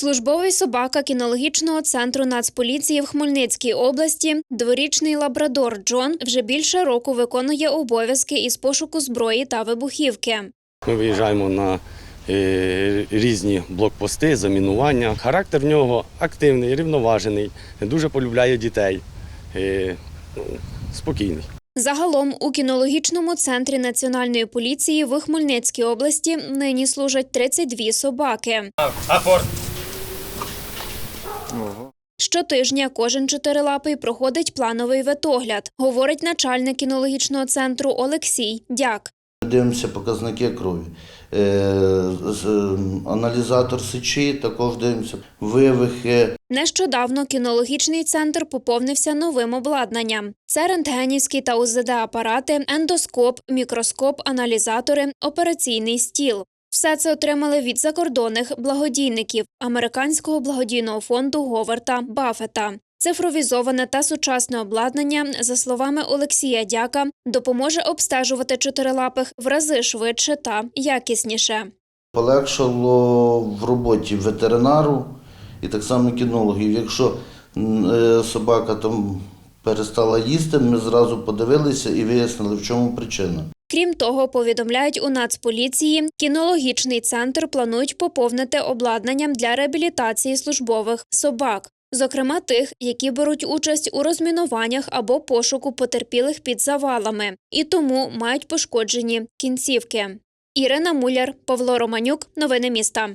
Службовий собака кінологічного центру Нацполіції в Хмельницькій області, дворічний лабрадор Джон, вже більше року виконує обов'язки із пошуку зброї та вибухівки. Ми виїжджаємо на е, різні блокпости, замінування. Характер в нього активний, рівноважений, дуже полюбляє дітей, е, спокійний. Загалом у кінологічному центрі Національної поліції в Хмельницькій області нині служать 32 собаки. Щотижня кожен чотирилапий проходить плановий ветогляд, говорить начальник кінологічного центру Олексій Дяк. Дивимося показники крові. Е, Аналізатор сечі, також дивимося вивихи. Нещодавно кінологічний центр поповнився новим обладнанням. Це рентгенівські та УЗД-апарати, ендоскоп, мікроскоп, аналізатори, операційний стіл. Все це отримали від закордонних благодійників американського благодійного фонду Говарта Баффета. Цифровізоване та сучасне обладнання, за словами Олексія Дяка, допоможе обстежувати чотирилапих в рази швидше та якісніше. Полегшало в роботі ветеринару і так само кінологів. Якщо е, собака там перестала їсти, ми зразу подивилися і вияснили, в чому причина. Крім того, повідомляють у Нацполіції, кінологічний центр планують поповнити обладнанням для реабілітації службових собак, зокрема тих, які беруть участь у розмінуваннях або пошуку потерпілих під завалами, і тому мають пошкоджені кінцівки. Ірина Муляр, Павло Романюк, новини міста.